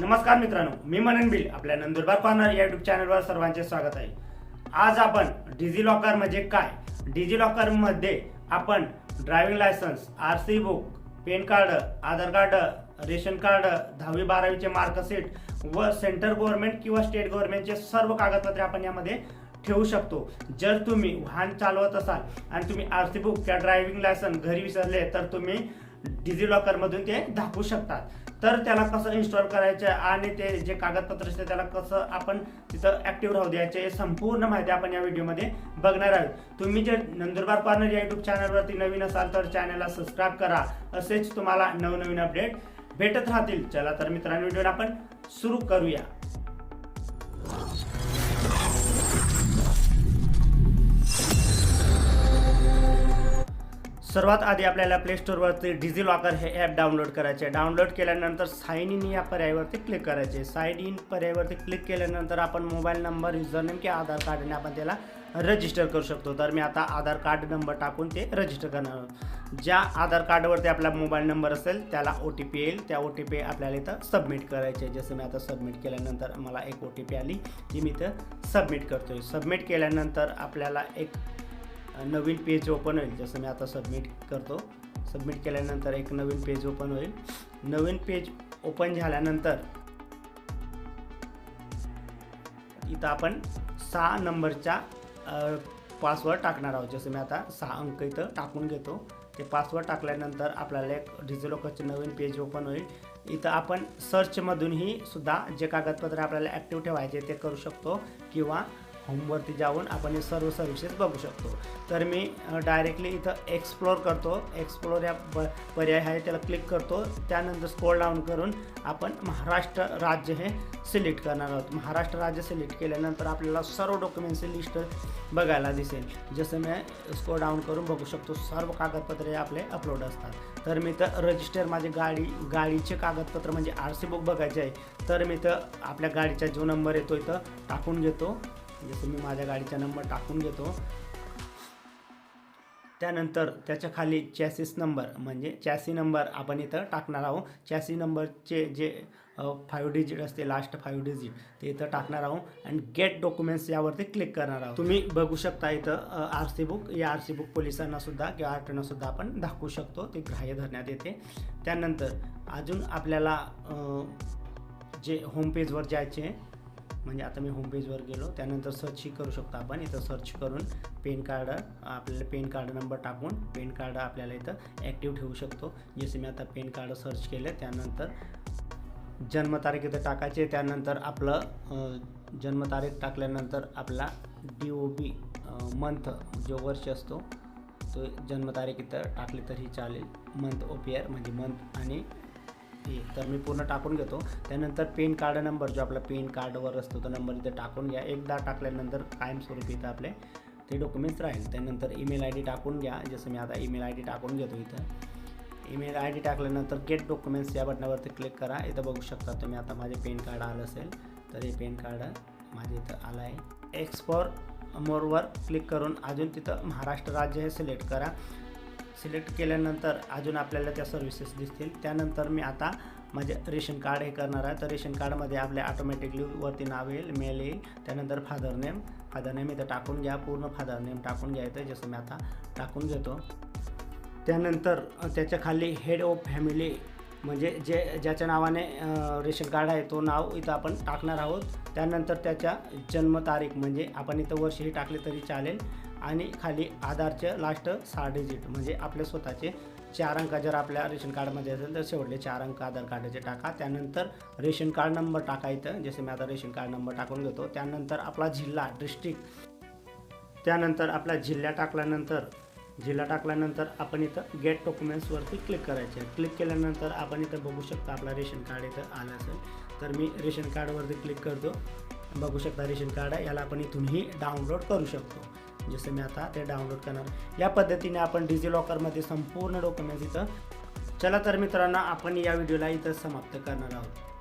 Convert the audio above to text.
नमस्कार मित्रांनो मी मनन बिल आपल्या नंदुरबार कॉर्नर या युट्यूब चॅनलवर सर्वांचे स्वागत आहे. आज आपण डिजी लॉकर म्हणजे काय? डिजी लॉकरमध्ये आपण driving licence R C book PAN card Aadhaar card ration card दहावी बारावीचे मार्कशीट व सेंट्रल गव्हर्नमेंट किंवा स्टेट गव्हर्नमेंटचे सर्व कागदपत्रे आपण यामध्ये ठेवू शकतो. जर तुम्ही वाहन चालवत असाल आणि तुम्ही आर सी बुक किंवा ड्रायव्हिंग लायसन्स घरी विसरले तर तुम्ही डिजी लॉकरमधून ते दाखवू शकतात. तर त्याला कसं इन्स्टॉल करायचं आणि ते जे कागदपत्र असते त्याला कसं आपण तिथं ॲक्टिव्ह राहू द्यायचे हे संपूर्ण माहिती आपण या व्हिडिओमध्ये बघणार आहोत. तुम्ही जे नंदुरबार कॉर्नर या युट्यूब चॅनलवरती नवीन असाल तर चॅनलला सबस्क्राईब करा. असेच तुम्हाला नवनवीन अपडेट भेटत राहतील. चला तर मित्रांनो व्हिडिओ आपण सुरू करूया. सर्वात आधी आपल्याला प्ले स्टोअरवरती डिझी लॉकर हे ॲप डाउनलोड करायचे आहे. डाउनलोड केल्यानंतर साईन इन या पर्यायावरती क्लिक करायचे साईन इन पर्यायावरती क्लिक केल्यानंतर आपण मोबाईल नंबर युजरनेम किंवा आधार कार्डने आपण त्याला रजिस्टर करू शकतो. तर मी आता आधार कार्ड नंबर टाकून ते रजिस्टर करणार आहोत. ज्या आधार कार्डवरती आपला मोबाईल नंबर असेल त्याला ओ टी पी येईल. त्या ओ टी पी आपल्याला इथं सबमिट करायचे जसं मी आता सबमिट केल्यानंतर मला एक ओ टी पी आली ती मी इथं सबमिट करतोय. सबमिट केल्यानंतर आपल्याला एक नवीन पेज ओपन होईल जसं मी आता सबमिट करतो. सबमिट केल्यानंतर एक नवीन पेज ओपन होईल. नवीन पेज ओपन झाल्यानंतर इथं आपण सहा नंबरच्या पासवर्ड टाकणार आहोत. जसं मी आता सहा अंक इथं टाकून घेतो. ते पासवर्ड टाकल्यानंतर आपल्याला एक डिजिलॉकरचे नवीन पेज ओपन होईल. इथं आपण सर्चमधूनही सुद्धा जे कागदपत्र आपल्याला ॲक्टिव्ह ठेवायचे ते करू शकतो. किंवा होमवरती जाऊन आपण हे सर्व सर्व्हिसेस बघू शकतो. तर मी डायरेक्टली इथं एक्सप्लोर करतो. एक्सप्लोर या ब पर्याय आहे त्याला क्लिक करतो. त्यानंतर स्कोल डाऊन करून आपण महाराष्ट्र राज्य हे सिलेक्ट करणार आहोत. महाराष्ट्र राज्य सिलेक्ट केल्यानंतर आपल्याला सर्व डॉक्युमेंट्सची लिस्ट बघायला दिसेल. जसं मी स्कोल डाऊन करून बघू शकतो सर्व कागदपत्रे आपले अपलोड असतात. तर मी तर रजिस्टर माझे गाडी गाडीचे कागदपत्र म्हणजे आर सी बुक बघायचे आहे. तर मी तर आपल्या गाडीचा जो नंबर येतो इथं टाकून घेतो. म्हणजे जसं मी माझ्या गाडीचा नंबर टाकून घेतो. त्यानंतर त्याच्याखाली चॅसिस नंबर म्हणजे चॅसी नंबर आपण इथं टाकणार आहोत. चॅसी नंबरचे जे फाईव्ह डिजिट असते लास्ट फाईव्ह डिजिट ते इथं टाकणार आहोत. आणि गेट डॉक्युमेंट्स यावरती क्लिक करणार आहोत. तुम्ही बघू शकता इथं आर सी बुक या आर सी बुक पोलिसांनासुद्धा किंवा आरटीनासुद्धा आपण दाखवू शकतो. ते ग्राह्य धरण्यात येते. त्यानंतर अजून आपल्याला जे होम पेजवर जायचे म्हणजे आता मी होम पेजवर गेलो त्यानंतर सर्चही करू शकतो आपण. इथं सर्च करून पेन कार्ड आपल्याला पेन कार्ड नंबर टाकून पेन कार्ड आपल्याला इथं ॲक्टिव्ह ठेवू शकतो. जसे मी आता पेन कार्ड सर्च केलं त्यानंतर जन्मतारीख इथं टाकायचे त्यानंतर आपलं जन्मतारीख टाकल्यानंतर आपला डी ओ बी मंथ जो वर्ष असतो तो जन्मतारीख इथं टाकली तरी चालेल. मंथ ओ पी आर म्हणजे मंथ आणि तर मी पूर्ण टाकून घेतो. त्यानंतर पेन कार्ड नंबर जो आपला पेन कार्डवर असतो तो नंबर इथे टाकून घ्या. एकदा टाकल्यानंतर कायमस्वरूपी इथं आपले ते डॉक्युमेंट्स राहील. त्यानंतर ईमेल आय डी टाकून घ्या. जसं मी आता ईमेल आय डी टाकून घेतो इथं. ईमेल आय डी टाकल्यानंतर गेट डॉक्युमेंट्स या बटनावरती क्लिक करा. इथं बघू शकता तुम्ही आता माझे पेन कार्ड आलं असेल तर हे पेन कार्ड माझे इथं आलं आहे. एक्सपोर मोरवर क्लिक करून अजून तिथं महाराष्ट्र राज्य हे सिलेक्ट करा. सिलेक्ट केल्यानंतर अजून आपल्याला त्या सर्व्हिसेस दिसतील. त्यानंतर मी आता माझे रेशन कार्ड हे करणार आहे. तर रेशन कार्डमध्ये आपल्या ऑटोमॅटिकली वरती नाव येईल मेल येईल. त्यानंतर फादर नेम फादर नेम इथं टाकून घ्या. पूर्ण फादर नेम टाकून घ्यायचं जसं मी आता टाकून घेतो त्यानंतर त्याच्याखाली हेड ऑफ फॅमिली म्हणजे जे ज्याच्या नावाने रेशन कार्ड आहे तो नाव इथं आपण टाकणार आहोत. त्यानंतर त्याच्या जन्मतारीख म्हणजे आपण इथं वर्षही टाकले तरी चालेल. आणि खाली आधारचे लास्ट सहा डिजिट म्हणजे आपले स्वतःचे चार अंक जर आपल्या रेशन कार्डमध्ये असेल तर शेवटले चार अंक आधार कार्डाचे टाका. त्यानंतर रेशन कार्ड नंबर टाकायचं जसे मी आता रेशन कार्ड नंबर टाकून घेतो त्यानंतर आपला जिल्हा डिस्ट्रिक्ट त्यानंतर आपला जिल्हा टाकल्यानंतर जिल्हा टाकल्यानंतर आपण इथं गेट डॉक्युमेंट्सवरती क्लिक करायचे क्लिक केल्यानंतर आपण इथं बघू शकता आपला रेशन कार्ड इथं आलं असेल. तर मी रेशन कार्डवरती क्लिक करतो. बघू शकता रेशन कार्ड आहे. याला आपण इथूनही डाउनलोड करू शकतो. जसं मी आता ते डाउनलोड करणार. या पद्धतीने आपण डिजिलॉकरमध्ये संपूर्ण डॉक्युमेंट्स इथं चला तर मित्रांनो आपण या व्हिडिओला इथं समाप्त करणार आहोत.